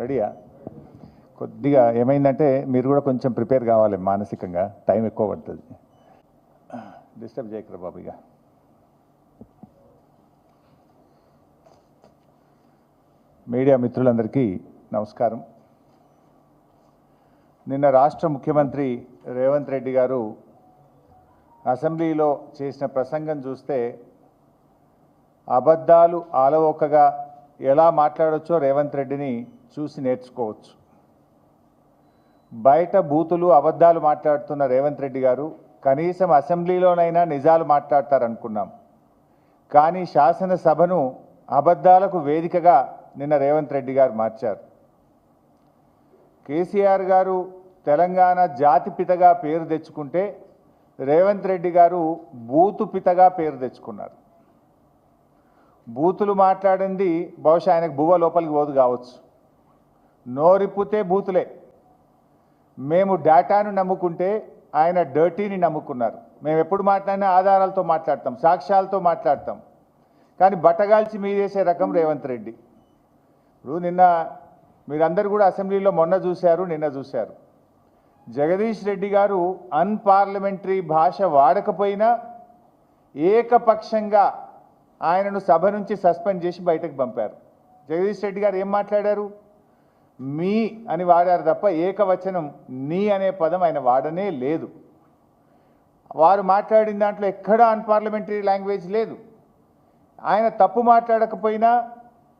రెడీయా? కొద్దిగా ఏమైందంటే మీరు కూడా కొంచెం ప్రిపేర్ కావాలి మానసికంగా టైం ఎక్కువ పడుతుంది. డిస్టర్బ్ చేయకరా బాబు ఇక. మీడియా మిత్రులందరికీ నమస్కారం. నిన్న రాష్ట్ర ముఖ్యమంత్రి రేవంత్ రెడ్డి గారు అసెంబ్లీలో చేసిన ప్రసంగం చూస్తే అబద్ధాలు ఆలవోకగా ఎలా మాట్లాడొచ్చో రేవంత్ రెడ్డిని చూసి నేర్చుకోవచ్చు. బయట బూతులు అబద్ధాలు మాట్లాడుతున్న రేవంత్ రెడ్డి గారు కనీసం అసెంబ్లీలోనైనా నిజాలు మాట్లాడతారనుకున్నాం. కానీ శాసనసభను అబద్ధాలకు వేదికగా నిన్న రేవంత్ రెడ్డి గారు మార్చారు. కేసీఆర్ గారు తెలంగాణ జాతిపితగా పేరు తెచ్చుకుంటే రేవంత్ రెడ్డి గారు బూతు పితగా పేరు తెచ్చుకున్నారు. బూతులు మాట్లాడింది బహుశా ఆయనకు బువ్వ లోపలికి పోదు కావచ్చు. నోరిప్పితే బూతులే. మేము డేటాను నమ్ముకుంటే ఆయన డర్టీని నమ్ముకున్నారు. మేము ఎప్పుడు మాట్లాడినా ఆధారాలతో మాట్లాడతాం సాక్ష్యాలతో మాట్లాడతాం. కానీ బట్టగాల్చి మీదేసే రకం రేవంత్ రెడ్డి. ఇప్పుడు నిన్న మీరందరూ కూడా అసెంబ్లీలో మొన్న చూశారు నిన్న చూశారు. జగదీష్ రెడ్డి గారు అన్పార్లమెంటరీ భాష వాడకపోయినా ఏకపక్షంగా ఆయనను సభ నుంచి సస్పెండ్ చేసి బయటకు పంపారు. జగదీష్ రెడ్డి గారు ఏం మాట్లాడారు? మీ అని వాడారు తప్ప ఏకవచనం నీ అనే పదం ఆయన వాడనే లేదు. వారు మాట్లాడిన దాంట్లో ఎక్కడా అన్పార్లమెంటరీ లాంగ్వేజ్ లేదు. ఆయన తప్పు మాట్లాడకపోయినా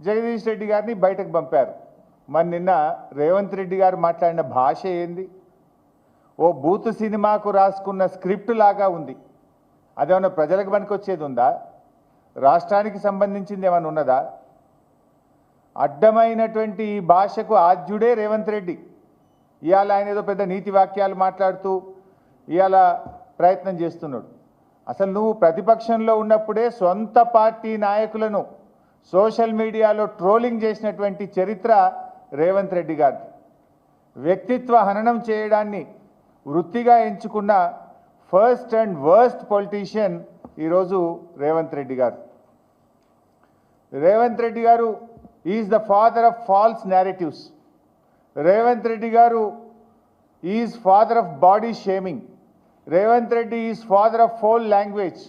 జగదీష్ రెడ్డి గారిని బయటకు పంపారు. మరి నిన్న రేవంత్ రెడ్డి గారు మాట్లాడిన భాష ఏంది? ఓ బూత్ సినిమాకు రాసుకున్న స్క్రిప్ట్ లాగా ఉంది. అదేమన్నా ప్రజలకు పనికొచ్చేది ఉందా? రాష్ట్రానికి సంబంధించింది ఏమైనా ఉన్నదా? అడ్డమైనటువంటి ఈ భాషకు ఆద్యుడే రేవంత్ రెడ్డి. ఇవాళ ఆయన ఏదో పెద్ద నీతి వాక్యాలు మాట్లాడుతూ ఇవాళ ప్రయత్నం చేస్తున్నాడు. అసలు నువ్వు ప్రతిపక్షంలో ఉన్నప్పుడే సొంత పార్టీ నాయకులను సోషల్ మీడియాలో ట్రోలింగ్ చేసినటువంటి చరిత్ర రేవంత్ రెడ్డి గారిది. వ్యక్తిత్వ హననం చేయడాన్ని వృత్తిగా ఎంచుకున్న ఫస్ట్ అండ్ వర్స్ట్ పొలిటీషియన్ ఈరోజు రేవంత్ రెడ్డి గారు. రేవంత్ రెడ్డి గారు is the father of false narratives Revanth Reddy గారు is father of body shaming Revanth Reddy is father of foul language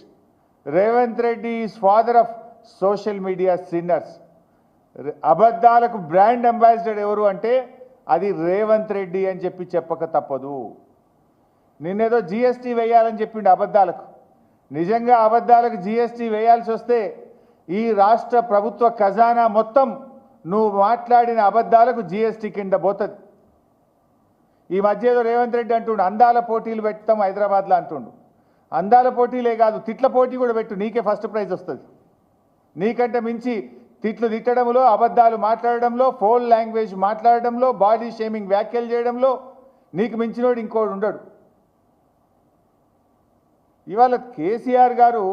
Revanth Reddy is father of social media sinners అబద్ధాలకు brand ambassador ఎవరు అంటే అది రేవంత్ రెడ్డి అని చెప్పి చెప్పక తప్పదు. నిన్నేదో జిఎస్టీ వేయాలని చెప్పిండు అబద్ధాలకు. నిజంగా అబద్ధాలకు జిఎస్టీ వేయాల్సి వస్తే ఈ రాష్ట్ర ప్రభుత్వ ఖజానా మొత్తం నువ్వు మాట్లాడిన అబద్ధాలకు జిఎస్టీ కింద పోతుంది. ఈ మధ్య ఏదో రేవంత్ రెడ్డి అంటుండు అందాల పోటీలు పెడతాం హైదరాబాద్లో అంటుండు. అందాల పోటీలే కాదు తిట్ల పోటీ కూడా పెట్టు నీకే ఫస్ట్ ప్రైజ్ వస్తుంది. నీకంటే మించి తిట్లు తిట్టడంలో అబద్ధాలు మాట్లాడడంలో ఫోన్ లాంగ్వేజ్ మాట్లాడడంలో బాడీ షేమింగ్ వ్యాఖ్యలు చేయడంలో నీకు మించినోడు ఇంకోడు ఉండడు. ఇవాళ కేసీఆర్ గారు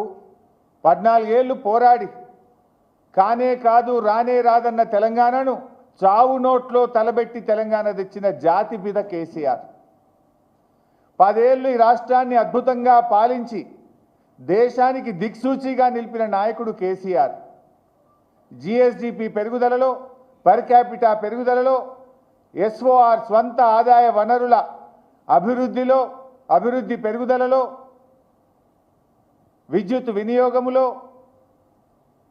పద్నాలుగేళ్ళు పోరాడి కానే కాదు రానే రాదన్న తెలంగాణను చావు నోట్లో తలబెట్టి తెలంగాణ తెచ్చిన జాతి పిద కేసీఆర్. పదేళ్ళు ఈ రాష్ట్రాన్ని అద్భుతంగా పాలించి దేశానికి దిక్సూచిగా నిలిపిన నాయకుడు కేసీఆర్. జిఎస్డిపి పెరుగుదలలో పర్ క్యాపిటా పెరుగుదలలో ఎస్ఓఆర్ స్వంత ఆదాయ వనరుల అభివృద్ధిలో అభివృద్ధి పెరుగుదలలో విద్యుత్ వినియోగములో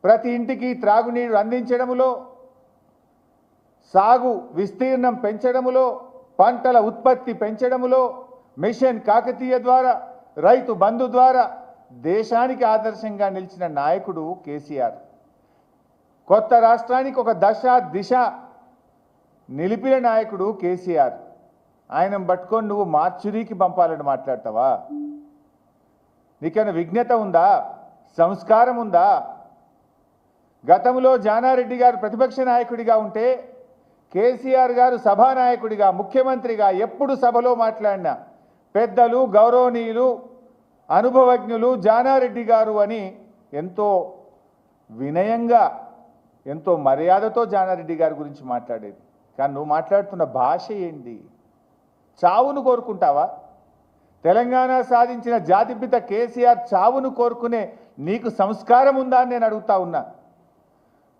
ప్రతి ఇంటికి త్రాగునీరు అందించడములో సాగు విస్తీర్ణం పెంచడములో పంటల ఉత్పత్తి పెంచడములో మిషన్ కాకతీయ ద్వారా రైతు బంధు ద్వారా దేశానికి ఆదర్శంగా నిలిచిన నాయకుడు కేసీఆర్. కొత్త రాష్ట్రానికి ఒక దశ దిశ నిలిపిన నాయకుడు కేసీఆర్. ఆయన పట్టుకొని నువ్వు మార్చురీకి పంపాలని మాట్లాడతావా? నీకైనా విజ్ఞత ఉందా? సంస్కారం ఉందా? గతంలో జానారెడ్డి గారు ప్రతిపక్ష నాయకుడిగా ఉంటే కేసీఆర్ గారు సభానాయకుడిగా ముఖ్యమంత్రిగా ఎప్పుడు సభలో మాట్లాడినా పెద్దలు గౌరవనీయులు అనుభవజ్ఞులు జానారెడ్డి గారు అని ఎంతో వినయంగా ఎంతో మర్యాదతో జానారెడ్డి గారి గురించి మాట్లాడేది. కానీ నువ్వు మాట్లాడుతున్న భాష ఏంటి చావును కోరుకుంటావా? తెలంగాణ సాధించిన జాతిపిత కేసీఆర్ చావును కోరుకునే నీకు సంస్కారం ఉందా అని నేను అడుగుతా ఉన్నా.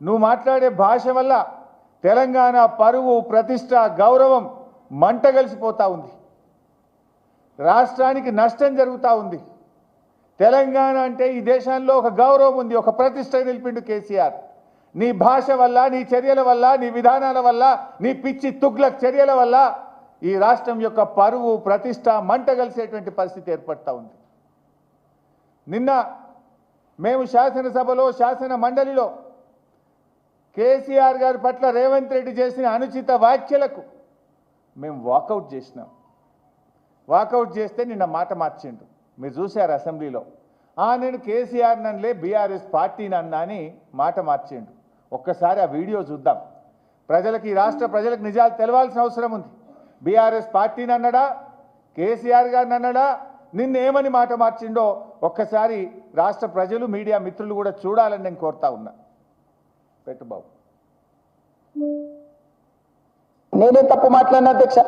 నువ్వు మాట్లాడే భాష వల్ల తెలంగాణ పరువు ప్రతిష్ట గౌరవం మంట కలిసిపోతూ ఉంది. రాష్ట్రానికి నష్టం జరుగుతూ ఉంది. తెలంగాణ అంటే ఈ దేశంలో ఒక గౌరవం ఉంది ఒక ప్రతిష్ట నిలిపిండు కేసీఆర్. నీ భాష వల్ల నీ చర్యల వల్ల నీ విధానాల వల్ల నీ పిచ్చి తుగ్లక్ చర్యల వల్ల ఈ రాష్ట్రం యొక్క పరువు ప్రతిష్ట మంట కలిసేటువంటి పరిస్థితి ఏర్పడతా ఉంది. నిన్న మేము శాసనసభలో శాసన మండలిలో కేసీఆర్ గారి పట్ల రేవంత్ రెడ్డి చేసిన అనుచిత వ్యాఖ్యలకు మేము వాకౌట్ చేసినాం. వాకౌట్ చేస్తే నిన్న మాట మార్చిండు. మీరు చూశారు అసెంబ్లీలో. ఆ నేను కేసీఆర్ నన్లే బీఆర్ఎస్ పార్టీ అన్నా అని మాట మార్చిండు. ఒక్కసారి ఆ వీడియో చూద్దాం. ప్రజలకు ఈ రాష్ట్ర ప్రజలకు నిజాలు తెలవాల్సిన అవసరం ఉంది. బీఆర్ఎస్ పార్టీని అన్నడా కేసీఆర్ గారిని అన్నడా నిన్నేమని మాట మార్చిండో ఒక్కసారి రాష్ట్ర ప్రజలు మీడియా మిత్రులు కూడా చూడాలని నేను కోరుతా ఉన్నా. పెట్టు బాబు నేనేం తప్పు మాట్లాడిన అధ్యక్ష?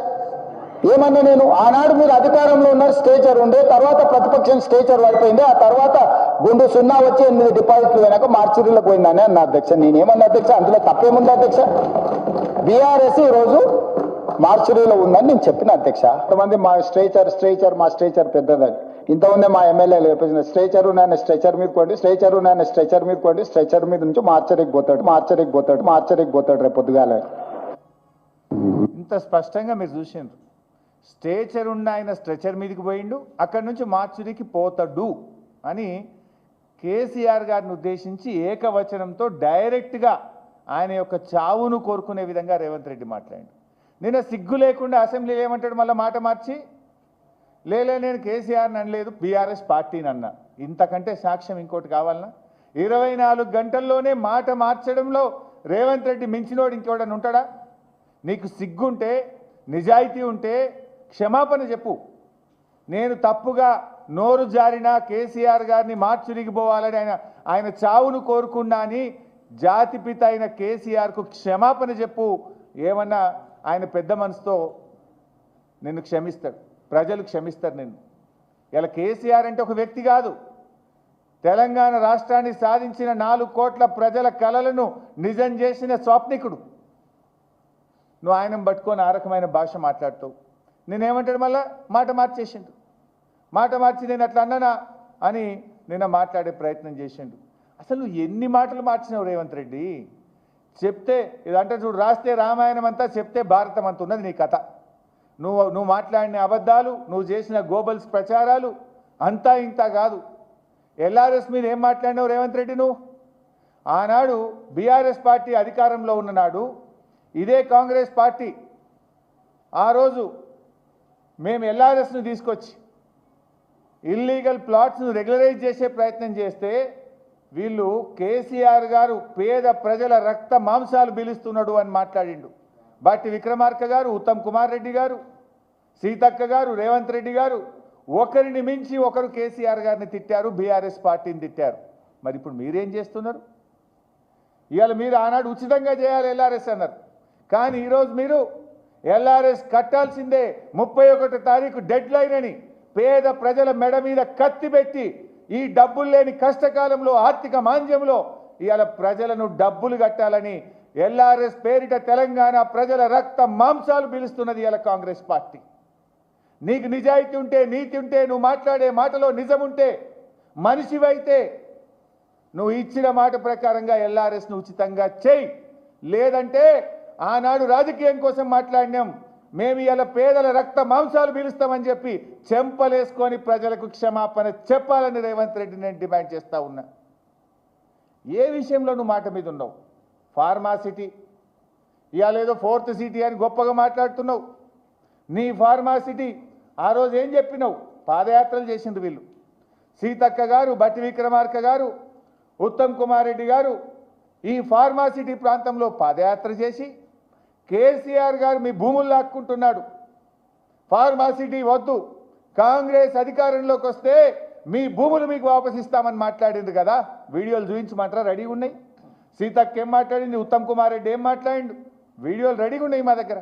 ఏమన్నా నేను? ఆనాడు మీరు అధికారంలో ఉన్నారు స్టేచర్ ఉండే తర్వాత ప్రతిపక్షం స్టేచర్ పడిపోయింది ఆ తర్వాత గుండు సున్నా వచ్చి ఎనిమిది డిపాజిట్లు పోయినాక మార్చురీలో పోయిందని అన్న అధ్యక్ష. నేనేమన్నా అధ్యక్ష? అందులో తప్పేముంది అధ్యక్ష? బీఆర్ఎస్ ఈరోజు మార్చిరీలో ఉందని నేను చెప్పిన అధ్యక్ష. కొంతమంది మా స్ట్రేచర్ స్ట్రేచర్ మా స్ట్రేచర్ పెద్దదని. ఇంతకుముందే మా ఎమ్మెల్యేలు చెప్పేసిన స్ట్రేచర్ నేను స్ట్రెచర్ మీద కొండి స్ట్రేచర్ నేను స్ట్రెచర్ మీద కొండి స్ట్రెచర్ మీద నుంచి మార్చరికి పోతాడు మార్చరికి పోతాడు మార్చరికి పోతాడు రేపు పొద్దుగాల. ఇంత స్పష్టంగా మీరు చూసిండ్రు. స్ట్రేచర్ ఉన్న ఆయన స్ట్రెచర్ మీదకి పోయిండు అక్కడి నుంచి మార్చురికి పోతాడు అని కేసీఆర్ గారిని ఉద్దేశించి ఏకవచనంతో డైరెక్ట్గా ఆయన యొక్క చావును కోరుకునే విధంగా రేవంత్ రెడ్డి మాట్లాడి నిన్న సిగ్గు లేకుండా అసెంబ్లీలో ఏమంటాడు మళ్ళీ మాట మార్చి? లేలే నేను కేసీఆర్ని అనలేదు బీఆర్ఎస్ పార్టీని అన్నా. ఇంతకంటే సాక్ష్యం ఇంకోటి కావాలన్నా ఇరవై నాలుగు గంటల్లోనే మాట మార్చడంలో రేవంత్ రెడ్డి మించినోడు ఇంకోడని ఉంటాడా? నీకు సిగ్గుంటే నిజాయితీ ఉంటే క్షమాపణ చెప్పు. నేను తప్పుగా నోరు జారిన కేసీఆర్ గారిని మార్చురిగిపోవాలని ఆయన ఆయన చావును కోరుకున్నా అని జాతిపిత అయిన కేసీఆర్కు క్షమాపణ చెప్పు. ఏమన్నా ఆయన పెద్ద మనసుతో నిన్ను క్షమిస్తాడు. ప్రజలు క్షమిస్తారు నిన్ను. ఇలా కేసీఆర్ అంటే ఒక వ్యక్తి కాదు. తెలంగాణ రాష్ట్రాన్ని సాధించిన నాలుగు కోట్ల ప్రజల కలలను నిజం చేసిన స్వాప్నికుడు. నువ్వు ఆయన పట్టుకొని ఆ రకమైన భాష మాట్లాడుతావు. నేనేమంటాడు మళ్ళా? మాట మార్చేసిండు. మాట మార్చి నేను అట్లా అన్నానా అని నిన్న మాట్లాడే ప్రయత్నం చేసిండు. అసలు ఎన్ని మాటలు మార్చినావు రేవంత్ రెడ్డి? చెప్తే ఇదంటే చూడు రాస్తే రామాయణం అంతా చెప్తే భారతం అంత ఉన్నది నీ కథ. నువ్వు నువ్వు మాట్లాడిన అబద్ధాలు నువ్వు చేసిన గోబల్స్ ప్రచారాలు అంతా ఇంత కాదు. ఎల్ఆర్ఎస్ మీద ఏం మాట్లాడినావు రేవంత్ రెడ్డి నువ్వు? ఆనాడు బీఆర్ఎస్ పార్టీ అధికారంలో ఉన్ననాడు ఇదే కాంగ్రెస్ పార్టీ ఆ రోజు మేము ఎల్ఆర్ఎస్ను తీసుకొచ్చి ఇల్లీగల్ ప్లాట్స్ను రెగ్యులరైజ్ చేసే ప్రయత్నం చేస్తే వీళ్ళు కేసీఆర్ గారు పేద ప్రజల రక్త మాంసాలు పీలుస్తున్నాడు అని మాట్లాడిండు. బట్టి విక్రమార్క గారు ఉత్తమ్ కుమార్ రెడ్డి గారు సీతక్క గారు రేవంత్ రెడ్డి గారు ఒకరిని మించి ఒకరు కేసీఆర్ గారిని తిట్టారు బీఆర్ఎస్ పార్టీని తిట్టారు. మరి ఇప్పుడు మీరేం చేస్తున్నారు? ఇవాళ మీరు ఆనాడు ఉచితంగా చేయాలి ఎల్ఆర్ఎస్ అన్నారు. కానీ ఈరోజు మీరు ఎల్ఆర్ఎస్ కట్టాల్సిందే ముప్పై ఒకటో తారీఖు డెడ్ లైన్ అని పేద ప్రజల మెడ మీద కత్తి పెట్టి ఈ డబ్బులు లేని కష్టకాలంలో ఆర్థిక మాంద్యంలో ఇవాళ ప్రజలను డబ్బులు కట్టాలని ఎల్ఆర్ఎస్ పేరిట తెలంగాణ ప్రజల రక్త మాంసాలు పిలుస్తున్నది ఇవాళ కాంగ్రెస్ పార్టీ. నీకు నిజాయితీ ఉంటే నీతి ఉంటే నువ్వు మాట్లాడే మాటలో నిజం ఉంటే మనిషివైతే నువ్వు ఇచ్చిన మాట ప్రకారంగా ఎల్ఆర్ఎస్ను ఉచితంగా చేయి. లేదంటే ఆనాడు రాజకీయం కోసం మాట్లాడినాం. మేము ఇలా పేదల రక్త మాంసాలు పీలుస్తామని చెప్పి చెంపలేసుకొని ప్రజలకు క్షమాపణ చెప్పాలని రేవంత్ రెడ్డి నేను డిమాండ్ చేస్తూ ఉన్నా. ఏ విషయంలో నువ్వు మాట మీద ఉన్నావు? ఫార్మాసిటీ ఇవాళ ఏదో ఫోర్త్ సిటీ అని గొప్పగా మాట్లాడుతున్నావు. నీ ఫార్మాసిటీ ఆ రోజు ఏం చెప్పినావు? పాదయాత్రలు చేసిండ్రు వీళ్ళు. సీతక్క గారు బట్టి విక్రమార్క గారు ఉత్తమ్ కుమార్ రెడ్డి గారు ఈ ఫార్మాసిటీ ప్రాంతంలో పాదయాత్ర చేసి కేసీఆర్ గారు మీ భూములు లాక్కుంటున్నాడు. ఫార్మాసిటీ వద్దు. కాంగ్రెస్ అధికారంలోకి వస్తే మీ భూములు మీకు వాపసిస్తామని మాట్లాడింది కదా? వీడియోలు చూపించమంటారా? రెడీగా ఉన్నాయి. సీతక్క ఏం మాట్లాడింది? ఉత్తమ్ కుమార్ రెడ్డి ఏం మాట్లాడిండు? వీడియోలు రెడీగా ఉన్నాయి మా దగ్గర.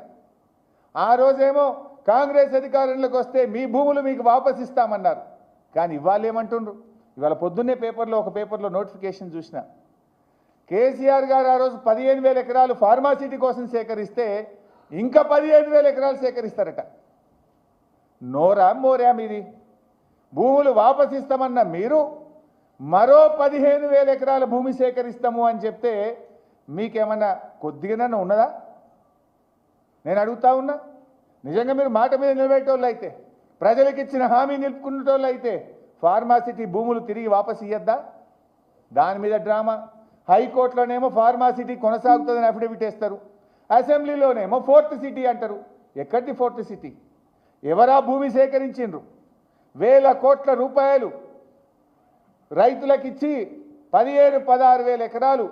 ఆ రోజేమో కాంగ్రెస్ అధికారంలోకి వస్తే మీ భూములు మీకు వాపసు ఇస్తామన్నారు. కానీ ఇవ్వాలేమంటుండ్రు ఏమంటుండ్రు? ఇవాళ పొద్దున్నే పేపర్లో ఒక పేపర్లో నోటిఫికేషన్ చూసిన. కేసీఆర్ గారు ఆ రోజు పదిహేను వేల ఎకరాలు ఫార్మాసిటీ కోసం సేకరిస్తే ఇంకా పదిహేను వేల ఎకరాలు సేకరిస్తారట. నోరా మోరా మీది? భూములు వాపసిస్తామన్న మీరు మరో పదిహేను వేల ఎకరాల భూమి సేకరిస్తాము అని చెప్తే మీకేమన్నా కొద్దిగానన్నా ఉన్నదా? నేను అడుగుతా ఉన్నా. నిజంగా మీరు మాట మీద నిలబెట్టేవాళ్ళు అయితే ప్రజలకు ఇచ్చిన హామీ నిలుపుకునేటోళ్ళు అయితే ఫార్మాసిటీ భూములు తిరిగి వాపసు ఇయ్యద్దా? దాని మీద డ్రామా. హైకోర్టులోనేమో ఫార్మాసిటీ కొనసాగుతుందని అఫిడవిట్ వేస్తారు. అసెంబ్లీలోనేమో ఫోర్త్ సిటీ అంటారు. ఎక్కడిది ఫోర్త్ సిటీ? ఎవరా భూమి సేకరించిండ్రు? వేల కోట్ల రూపాయలు రైతులకిచ్చి పదిహేను పదహారు వేల ఎకరాలు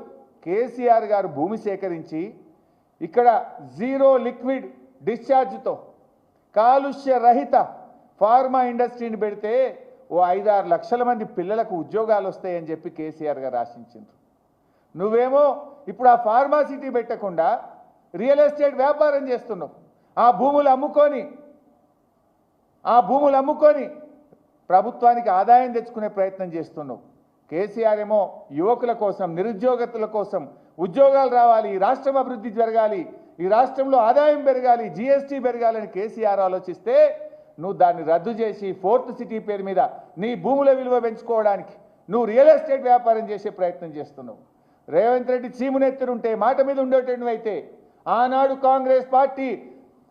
కేసీఆర్ గారు భూమి సేకరించి ఇక్కడ జీరో లిక్విడ్ డిశ్చార్జ్తో. కాలుష్య రహిత ఫార్మా ఇండస్ట్రీని పెడితే ఓ ఐదారు లక్షల మంది పిల్లలకు ఉద్యోగాలు వస్తాయని చెప్పి కేసీఆర్ గారు ఆశించిండ్రు. నువ్వేమో ఇప్పుడు ఆ ఫార్మాసిటీ పెట్టకుండా రియల్ ఎస్టేట్ వ్యాపారం చేస్తున్నావు. ఆ భూములు అమ్ముకొని ఆ భూములు అమ్ముకొని ప్రభుత్వానికి ఆదాయం తెచ్చుకునే ప్రయత్నం చేస్తున్నావు. కేసీఆర్ ఏమో యువకుల కోసం నిరుద్యోగతుల కోసం ఉద్యోగాలు రావాలి రాష్ట్రం అభివృద్ధి జరగాలి ఈ రాష్ట్రంలో ఆదాయం పెరగాలి జీఎస్టీ పెరగాలని కేసీఆర్ ఆలోచిస్తే నువ్వు దాన్ని రద్దు చేసి ఫోర్త్ సిటీ పేరు మీద నీ భూముల విలువ పెంచుకోవడానికి నువ్వు రియల్ ఎస్టేట్ వ్యాపారం చేసే ప్రయత్నం చేస్తున్నావు. రేవంత్ రెడ్డి చీమునెత్తురుంటే మాట మీద ఉండేటటువంటి అయితే ఆనాడు కాంగ్రెస్ పార్టీ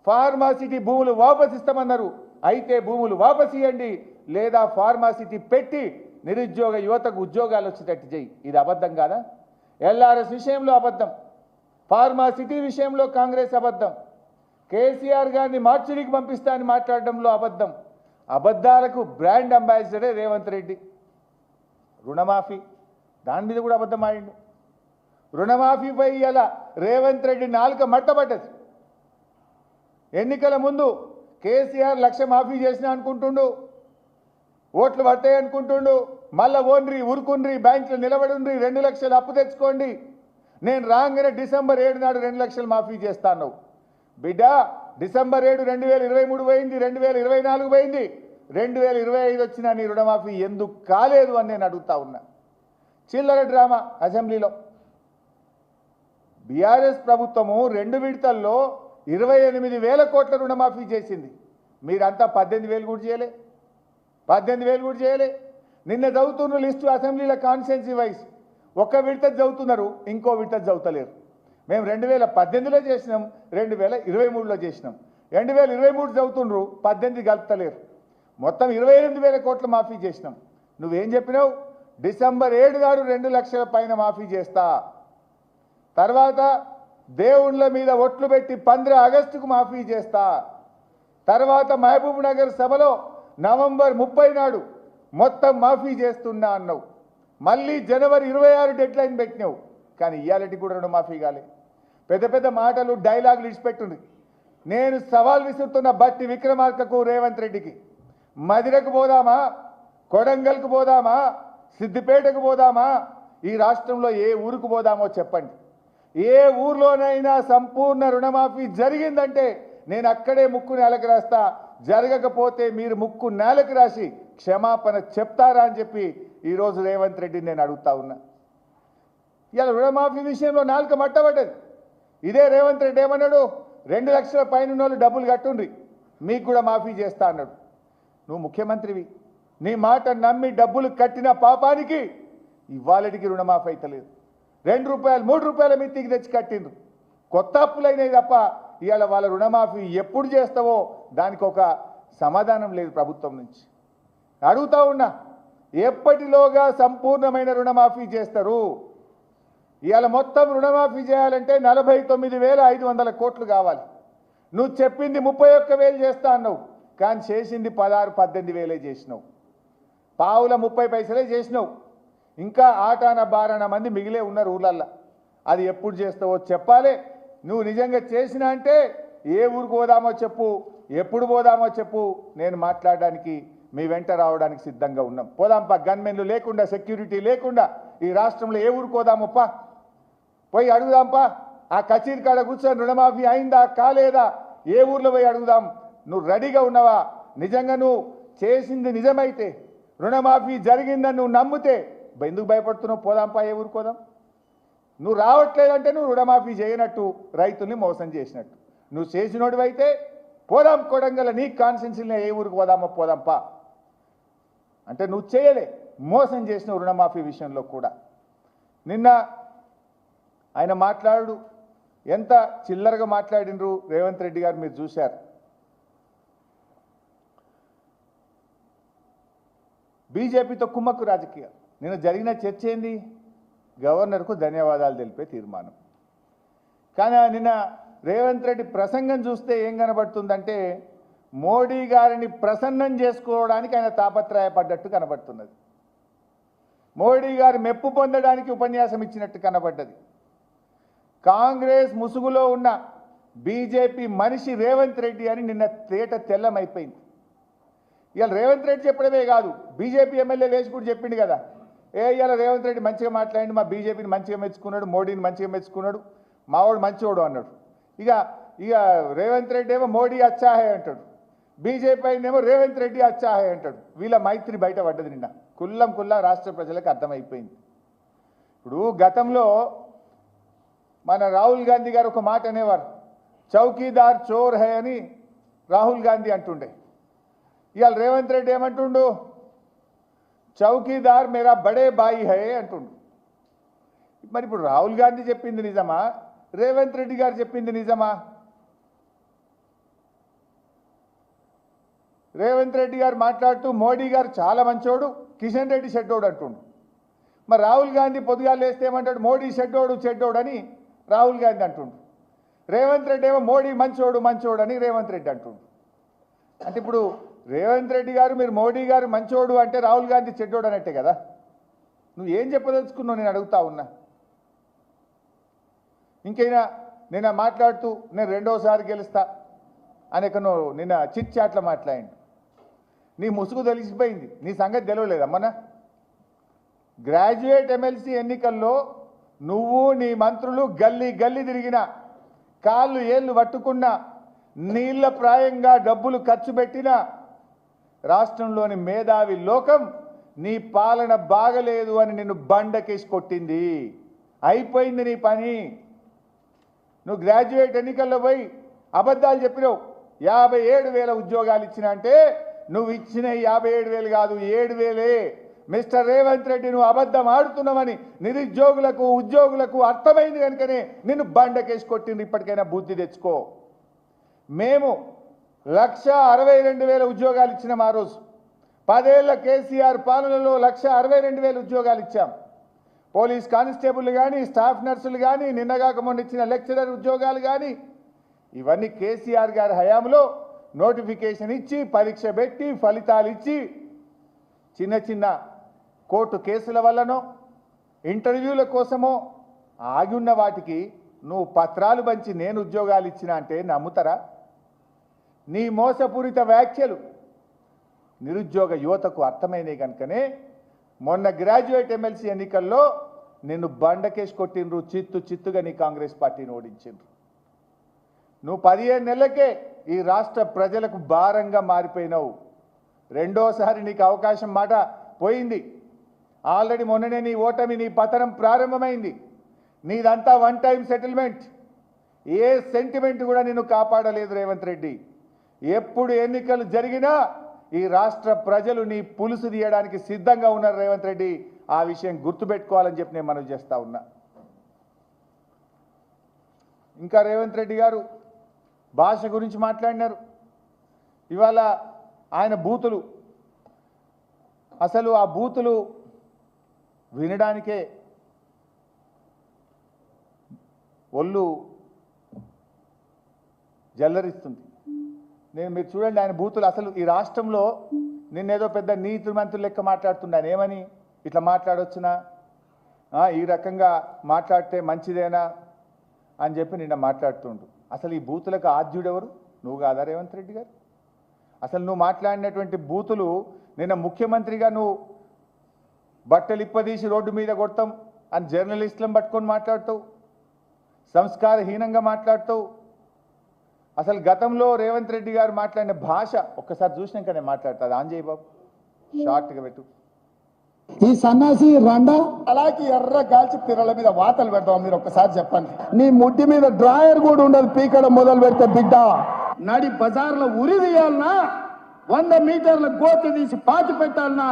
ఫార్మాసిటీ భూములు వాపసిస్తామన్నారు అయితే భూములు వాపసియండి లేదా ఫార్మాసిటీ పెట్టి నిరుద్యోగ యువతకు ఉద్యోగాలు వచ్చేటట్టు చేయి. ఇది అబద్ధం కాదా? ఎల్ఆర్ఎస్ విషయంలో అబద్ధం. ఫార్మాసిటీ విషయంలో కాంగ్రెస్ అబద్ధం. కేసీఆర్ గారిని మార్చిడికి పంపిస్తా అని మాట్లాడడంలో అబద్ధం. అబద్ధాలకు బ్రాండ్ అంబాసిడరే రేవంత్ రెడ్డి. రుణమాఫీ. దాని మీద కూడా అబద్ధం ఆడిండు. రుణమాఫీపై ఇలా రేవంత్ రెడ్డి నాలుక మట్టబడ్డది. ఎన్నికల ముందు కేసీఆర్ లక్ష మాఫీ చేసిన అనుకుంటుండు. ఓట్లు పడతాయి అనుకుంటుండు. మళ్ళా ఓన్రి ఉరుకుండ్రి బ్యాంకులు నిలబడుండ్రి రెండు లక్షలు అప్పు తెచ్చుకోండి. నేను రాగానే డిసెంబర్ ఏడు నాడు రెండు లక్షలు మాఫీ చేస్తాను. బిడ్డ డిసెంబర్ ఏడు రెండు వేల ఇరవై మూడు పోయింది రెండు వేల ఇరవై నాలుగు పోయింది. రెండు వేల ఇరవై ఐదు వచ్చిన నీ రుణమాఫీ ఎందుకు కాలేదు అని నేను అడుగుతా ఉన్నా. చిల్లర డ్రామా అసెంబ్లీలో. బీఆర్ఎస్ ప్రభుత్వము రెండు విడతల్లో ఇరవై ఎనిమిది వేల కోట్ల రుణమాఫీ చేసింది. మీరంతా పద్దెనిమిది వేలు కూడా చేయలే. పద్దెనిమిది వేలు కూడా చేయలే. నిన్న చదువుతున్న లిస్టు అసెంబ్లీలో కాన్స్టెన్సీ వైజ్ ఒక్క విడత చదువుతున్నారు ఇంకో విడత చదువుతలేరు. మేము రెండు వేల పద్దెనిమిదిలో చేసినాం రెండు వేల ఇరవై మూడులో చేసినాం. రెండు వేల ఇరవై మూడు చదువుతుండ్రు పద్దెనిమిది కలుపుతలేరు. మొత్తం ఇరవై ఎనిమిది వేల కోట్లు మాఫీ చేసినాం. నువ్వేం చెప్పినావు? డిసెంబర్ ఏడు నాడు రెండు లక్షల పైన మాఫీ చేస్తా. తర్వాత దేవుళ్ళ మీద ఒట్లు పెట్టి పంద్ర ఆగస్టుకు మాఫీ చేస్తా. తర్వాత మహబూబ్ నగర్ సభలో నవంబర్ ముప్పై నాడు మొత్తం మాఫీ చేస్తున్నా అన్నావు. మళ్ళీ జనవరి ఇరవై ఆరు డెడ్ లైన్ పెట్టినావు. కానీ ఇయ్యాలటి కూడా రుణమాఫీ కాలే. పెద్ద పెద్ద మాటలు డైలాగులు ఇచ్చిపెట్టుంది నేను సవాల్ విసురుతున్న బట్టి విక్రమార్కకు రేవంత్ రెడ్డికి మదిరకు పోదామా? కొడంగల్కు పోదామా? సిద్దిపేటకు పోదామా? ఈ రాష్ట్రంలో ఏ ఊరుకు పోదామో చెప్పండి. ఏ ఊర్లోనైనా సంపూర్ణ రుణమాఫీ జరిగిందంటే నేను అక్కడే ముక్కు నేలకు రాస్తా. జరగకపోతే మీరు ముక్కు నేలకు రాసి క్షమాపణ చెప్తారా అని చెప్పి ఈరోజు రేవంత్ రెడ్డిని నేను అడుగుతా ఉన్నా. ఇలా రుణమాఫీ విషయంలో నాలుక మట్టబడ్డది. ఇదే రేవంత్ రెడ్డి ఏమన్నాడు? రెండు లక్షల పైన వాళ్ళు డబ్బులు కట్టుండ్రి. మీకు కూడా మాఫీ చేస్తా అన్నాడు. నువ్వు ముఖ్యమంత్రివి. నీ మాట నమ్మి డబ్బులు కట్టిన పాపానికి ఇవాళటికి రుణమాఫీ అవుతలేదు రెండు రూపాయలు మూడు రూపాయల మిత్తికి తెచ్చి కట్టిండ్రు. కొత్త అప్పులైనవి తప్ప ఇవాళ వాళ్ళ రుణమాఫీ ఎప్పుడు చేస్తావో దానికి ఒక సమాధానం లేదు ప్రభుత్వం నుంచి. అడుగుతా ఉన్నా. ఎప్పటిలోగా సంపూర్ణమైన రుణమాఫీ చేస్తారు? ఇవాళ మొత్తం రుణమాఫీ చేయాలంటే నలభై తొమ్మిది వేల ఐదు వందల కోట్లు కావాలి. నువ్వు చెప్పింది ముప్పై ఒక్క వేలు చేస్తా అన్నావు కానీ చేసింది పదహారు పద్దెనిమిది వేలే చేసినావు. పావుల ముప్పై పైసలే చేసినావు. ఇంకా ఆటాన బారాన మంది మిగిలే ఉన్నారు ఊళ్ళల్లో అది ఎప్పుడు చేస్తావో చెప్పాలి. నువ్వు నిజంగా చేసినా అంటే ఏ ఊరికి పోదామో చెప్పు ఎప్పుడు పోదామో చెప్పు. నేను మాట్లాడడానికి మీ వెంట రావడానికి సిద్ధంగా ఉన్నాం. పోదాంపా గన్మెన్లు లేకుండా సెక్యూరిటీ లేకుండా ఈ రాష్ట్రంలో ఏ ఊరికి పోదామప్పా? పోయి అడుగుదాంపా. ఆ కచేరి కాడ కూర్చొని రుణమాఫీ అయిందా కాలేదా? ఏ ఊర్లో పోయి అడుగుదాం? నువ్వు రెడీగా ఉన్నావా? నిజంగా నువ్వు చేసింది నిజమైతే రుణమాఫీ జరిగిందని నువ్వు నమ్మితే ఎందుకు భయపడుతున్నావు? పోదాంపా ఏ ఊరుకోదాం పోదాం? నువ్వు రావట్లేదంటే నువ్వు రుణమాఫీ చేయనట్టు రైతుల్ని మోసం చేసినట్టు. నువ్వు చేసినోడివైతే పోదాం కొడంగల నీ కాన్స్టెన్సీలో ఏ ఊరికి పోదామో పోదాంపా. అంటే నువ్వు చేయలే మోసం చేసిన రుణమాఫీ విషయంలో కూడా. నిన్న ఆయన మాట్లాడు ఎంత చిల్లరగా మాట్లాడినరు రేవంత్ రెడ్డి గారు మీరు చూశారు. బీజేపీతో కుమ్మక్కు రాజకీయం. నిన్న జరిగిన చర్చ ఏంది? గవర్నర్కు ధన్యవాదాలు తెలిపే తీర్మానం. కానీ నిన్న రేవంత్ రెడ్డి ప్రసంగం చూస్తే ఏం కనబడుతుందంటే మోడీ గారిని ప్రసన్నం చేసుకోవడానికి ఆయన తాపత్రయపడ్డట్టు కనబడుతున్నది. మోడీ గారి మెప్పు పొందడానికి ఉపన్యాసం ఇచ్చినట్టు కనబడ్డది. కాంగ్రెస్ ముసుగులో ఉన్న బీజేపీ మనిషి రేవంత్ రెడ్డి అని నిన్న తేట తెల్లమైపోయింది. ఇవాళ రేవంత్ రెడ్డి చెప్పడమే కాదు బీజేపీ ఎమ్మెల్యే లేచి కూడా చెప్పిండు కదా. ఏ ఇవాళ రేవంత్ రెడ్డి మంచిగా మాట్లాడి మా బీజేపీని మంచిగా మెచ్చుకున్నాడు మోడీని మంచిగా మెచ్చుకున్నాడు మావాడు మంచివాడు అన్నాడు. ఇక ఇక రేవంత్ రెడ్డి ఏమో మోడీ అచ్చాహే అంటాడు. బీజేపీ అయినేమో రేవంత్ రెడ్డి అచ్చాహే అంటాడు. వీళ్ళ మైత్రి బయట పడ్డది నిన్న. కుల్లం కుల్లా రాష్ట్ర ప్రజలకు అర్థమైపోయింది. ఇప్పుడు గతంలో మన రాహుల్ గాంధీ గారు ఒక మాట అనేవారు చౌకీదార్ చోర్ హై అని రాహుల్ గాంధీ అంటుండే. ఇవాళ రేవంత్ రెడ్డి ఏమంటుండు? చౌకీదార్ మేరా బడే బాయి హే అంటుండు. మరి ఇప్పుడు రాహుల్ గాంధీ చెప్పింది నిజమా? రేవంత్ రెడ్డి గారు చెప్పింది నిజమా? రేవంత్ రెడ్డి గారు మాట్లాడుతూ మోడీ గారు చాలా మంచోడు కిషన్ రెడ్డి షెడ్డోడు అంటుండు. మరి రాహుల్ గాంధీ పొద్దుగాలు వేస్తే ఏమంటాడు? మోడీ షెడ్డోడు చెడ్డోడు అని రాహుల్ గాంధీ అంటుండు. రేవంత్ రెడ్డి ఏమో మోడీ మంచోడు మంచోడు అని రేవంత్ రెడ్డి అంటుండు. అంటే ఇప్పుడు రేవంత్ రెడ్డి గారు మీరు మోడీ గారు మంచోడు అంటే రాహుల్ గాంధీ చెడ్డోడు అన్నట్టే కదా? నువ్వు ఏం చెప్పదలుచుకున్నావు నేను అడుగుతా ఉన్నా? ఇంకైనా? నిన్న మాట్లాడుతూ నేను రెండోసారి గెలుస్తా అనేకను నిన్న చిట్ చాట్లో మాట్లాడి నీ ముసుగు తెలిసిపోయింది. నీ సంగతి తెలియలేదమ్మనా గ్రాడ్యుయేట్ ఎమ్మెల్సీ ఎన్నికల్లో నువ్వు నీ మంత్రులు గల్లీ గల్లీ తిరిగిన కాళ్ళు ఏళ్ళు పట్టుకున్నా నీళ్ళ ప్రాయంగా డబ్బులు ఖర్చు పెట్టిన రాష్ట్రంలోని మేధావి లోకం నీ పాలన బాగలేదు అని నిన్ను బండకేసి కొట్టింది. అయిపోయింది నీ పని. నువ్వు గ్రాడ్యుయేట్ ఎన్నికల్లో పోయి అబద్ధాలు చెప్పినావు. యాభై ఏడు వేల ఉద్యోగాలు ఇచ్చినా అంటే నువ్వు ఇచ్చిన యాభై ఏడు వేలు కాదు ఏడు వేలే. మిస్టర్ రేవంత్ రెడ్డి నువ్వు అబద్ధం ఆడుతున్నావని నిరుద్యోగులకు ఉద్యోగులకు అర్థమైంది కనుకనే నిన్ను బండకేసి కొట్టింది ఇప్పటికైనా బుద్ధి తెచ్చుకో. మేము లక్ష అరవై రెండు వేల ఉద్యోగాలు ఇచ్చినాం ఆ రోజు. పదేళ్ళ కేసీఆర్ పాలనలో లక్ష అరవై రెండు వేల ఉద్యోగాలు ఇచ్చాం. పోలీస్ కానిస్టేబుల్ కానీ స్టాఫ్ నర్సులు కానీ నిన్నగాక మొన్న ఇచ్చిన లెక్చరర్ ఉద్యోగాలు కానీ ఇవన్నీ కేసీఆర్ గారి హయాంలో నోటిఫికేషన్ ఇచ్చి పరీక్ష పెట్టి ఫలితాలు ఇచ్చి చిన్న చిన్న కోర్టు కేసుల వల్లనో ఇంటర్వ్యూల కోసమో ఆగి ఉన్న వాటికి నువ్వు పత్రాలు పంచి నేను ఉద్యోగాలు ఇచ్చిన అంటే నమ్ముతారా? నీ మోసపూరిత వ్యాఖ్యలు నిరుద్యోగ యువతకు అర్థమైనవి కనుకనే మొన్న గ్రాడ్యుయేట్ ఎమ్మెల్సీ ఎన్నికల్లో నిన్ను బండకేసి కొట్టిండ్రు చిత్తు చిత్తుగా నీ కాంగ్రెస్ పార్టీని ఓడించిండ్రు. నువ్వు పదిహేను నెలలకే ఈ రాష్ట్ర ప్రజలకు భారంగా మారిపోయినావు. రెండోసారి నీకు అవకాశం మాట పోయింది. ఆల్రెడీ మొన్ననే నీ ఓటమి నీ పతనం ప్రారంభమైంది. నీదంతా వన్ టైం సెటిల్మెంట్ ఏ సెంటిమెంట్ కూడా నిన్ను కాపాడలేదు రేవంత్ రెడ్డి. ఎప్పుడు ఎన్నికలు జరిగినా ఈ రాష్ట్ర ప్రజలు నీ పులుసు తీయడానికి సిద్ధంగా ఉన్నారు రేవంత్ రెడ్డి. ఆ విషయం గుర్తుపెట్టుకోవాలని చెప్పి నేను మనవి చేస్తా ఉన్నా. ఇంకా రేవంత్ రెడ్డి గారు భాష గురించి మాట్లాడినారు. ఇవాళ ఆయన బూతులు. అసలు ఆ బూతులు వినడానికే ఒళ్ళు జల్లరిస్తుంది. నేను మీరు చూడండి ఆయన బూతులు. అసలు ఈ రాష్ట్రంలో నిన్నేదో పెద్ద నీతి మంత్రులు లెక్క మాట్లాడుతున్నాను ఏమని? ఇట్లా మాట్లాడొచ్చునా? ఈ రకంగా మాట్లాడితే మంచిదేనా? అని చెప్పి నిన్న మాట్లాడుతుండు. అసలు ఈ బూతులకు ఆద్యుడెవరు? నువ్వు కాదా రేవంత్ రెడ్డి గారు? అసలు నువ్వు మాట్లాడినటువంటి బూతులు నిన్న ముఖ్యమంత్రిగా నువ్వు బట్టలు ఇప్పదీసి రోడ్డు మీద కొడతాం అని జర్నలిస్టులను పట్టుకొని మాట్లాడుతావు. సంస్కారహీనంగా మాట్లాడుతావు. అసలు గతంలో రేవంత్ రెడ్డి గారు మాట్లాడిన భాష ఒక్కసారి చూసినాక నేను మాట్లాడతా. అది ఆంజయ్ బాబు. షార్ట్గా పెట్టు. ఈ సన్నాసి రండా? అలాగే ఎర్ర గాల్చి పిర్రల మీద వాతలు పెడతాం మీరు ఒక్కసారి చెప్పండి. నీ ముడ్డి మీద డ్రాయర్ కూడా ఉండదు పీకడం మొదలు పెడితే బిడ్డ. నడి బజార్లో ఉరి తీయాలనా వంద మీటర్ల గోతి తీసి పాతి పెట్టాలనా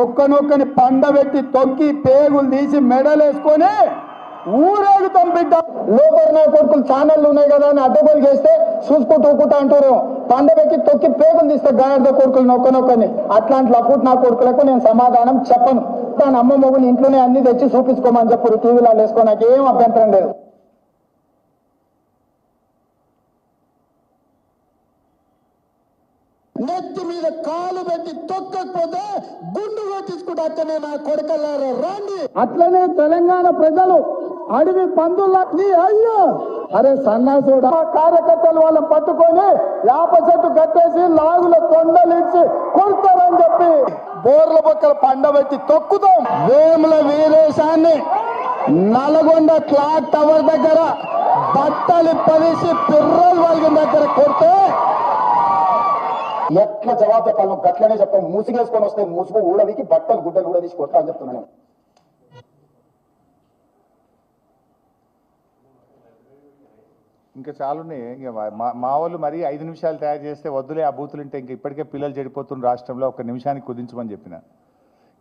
ఒక్కనొక్కని పండబెట్టి తొక్కి పేగులు తీసి మెడలేసుకొని ఊరేగుతాం బిడ్డ లోపల నా కొడుకులు ఛానళ్ళు ఉన్నాయి కదా అని అడ్డగోలు చేస్తే చూసుకుంటూ ఊకుంటా అంటారు. పండబెట్టి తొక్కి పేగులు తీస్తే గాయర్ద కొడుకులు నొక్కనొక్కని. అట్లాంటి లప్పుడు నా కొడుకులకు నేను సమాధానం చెప్పను. తన అమ్మ మొగుని ఇంట్లోనే అన్ని తెచ్చి చూపించుకోమని చెప్పారు టీవీలో వేసుకో నాకు ఏం అభ్యంతరం లేదు. నెత్తి మీద కాలు పెట్టి తొక్కకపోతే గుండు కొట్టించుకుంటా అక్కనే నా కొడుకల్లారా రాండి. అట్లనే తెలంగాణ ప్రజలు అడవి పందులకి అయ్యో! అరే సన్నాసుడు కార్యకర్తలు వాళ్ళని పట్టుకొని యాప చెట్టు కట్టేసి లాగుల కొండలిచ్చి కొడతారని చెప్పి బోర్ల పక్కల పండబెట్టి తొక్కుతాం. వేముల వీరేశాన్ని నల్గొండ క్లాక్ టవర్ దగ్గర బట్టలు పదిసి పిర్రలు వాళ్ళ దగ్గర కొడితే ఎట్లా జవాబు చెప్పాలి. గట్లనే చెప్తాను మూసిగేసుకొని వస్తే మూసుకు ఊడవికి బట్టలు గుడ్డలు కూడా తీసి కొట్టాలని చెప్తున్నాను. ఇంకా చాలున్నాయి ఇంకా మా- వాళ్ళు మరీ ఐదు నిమిషాలు తయారు చేస్తే వద్దులే ఆ బూతులు ఉంటే ఇంకా ఇప్పటికే పిల్లలు చెడిపోతున్న రాష్ట్రంలో ఒక నిమిషానికి కుదించమని చెప్పిన.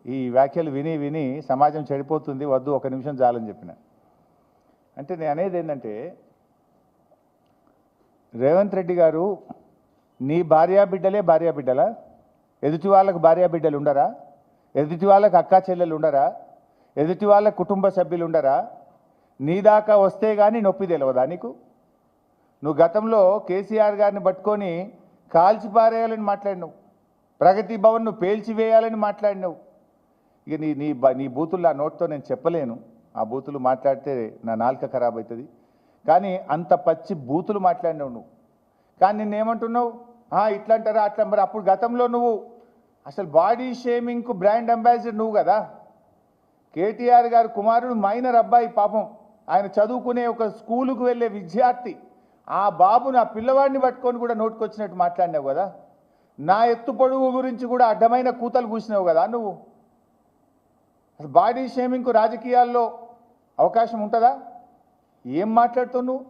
ఈ వ్యాఖ్యలు విని విని సమాజం చెడిపోతుంది వద్దు ఒక నిమిషం చాలని చెప్పిన. అంటే నేను అనేది ఏంటంటే రేవంత్ రెడ్డి గారు నీ భార్యా బిడ్డలే భార్యా బిడ్డలా? ఎదుటి వాళ్ళకు భార్యా బిడ్డలు ఉండరా? ఎదుటి వాళ్ళకు అక్కా చెల్లెలు ఉండరా? ఎదుటి వాళ్ళ కుటుంబ సభ్యులు ఉండరా? నీ దాకా వస్తే కానీ నొప్పి తెలియదా నీకు? నువ్వు గతంలో కేసీఆర్ గారిని పట్టుకొని కాల్చిపారేయాలని మాట్లాడినావు. ప్రగతి భవన్ నువ్వు పేల్చివేయాలని మాట్లాడినావు. ఇక నీ నీ బ- నీ బూతులు ఆ నోట్తో నేను చెప్పలేను. ఆ బూతులు మాట్లాడితే నా నాలుక ఖరాబ్ అవుతుంది కానీ అంత పచ్చి బూతులు మాట్లాడినావు నువ్వు. కానీ నిన్నేమంటున్నావు? ఇట్లా అంటారా అట్లా మరి అప్పుడు గతంలో నువ్వు అసలు బాడీ షేమింగ్కు బ్రాండ్ అంబాసిడర్ నువ్వు కదా. కేటీఆర్ గారు కుమారుడు మైనర్ అబ్బాయి పాపం. ఆయన చదువుకునే ఒక స్కూలుకు వెళ్ళే విద్యార్థి. ఆ బాబును ఆ పిల్లవాడిని పట్టుకొని కూడా నోటుకొచ్చినట్టు మాట్లాడినావు కదా. నా ఎత్తు పొడుగు గురించి కూడా అడ్డమైన కూతలు కూసినావు కదా నువ్వు. అసలు బాడీ షేమింగ్కు రాజకీయాల్లో అవకాశం ఉంటుందా? ఏం మాట్లాడుతావు నువ్వు?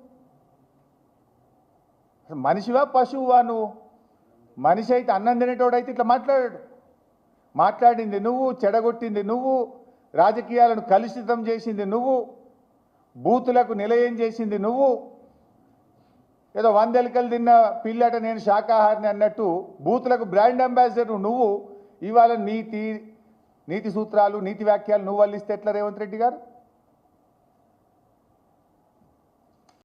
అసలు మనిషివా పశువువా నువ్వు? మనిషి అయితే అన్నం తినేటోడైతే ఇట్లా మాట్లాడాడు. మాట్లాడింది నువ్వు చెడగొట్టింది నువ్వు రాజకీయాలను కలుషితం చేసింది నువ్వు బూతులకు నిలయం చేసింది నువ్వు ఏదో వందెలకలు తిన్న పిల్లట నేను శాకాహారిని అన్నట్టు బూతులకు బ్రాండ్ అంబాసిడర్ నువ్వు ఇవాళ నీతి నీతి సూత్రాలు నీతి వ్యాఖ్యలు నువ్వు వల్లిస్తే ఎట్లా రేవంత్ రెడ్డి గారు?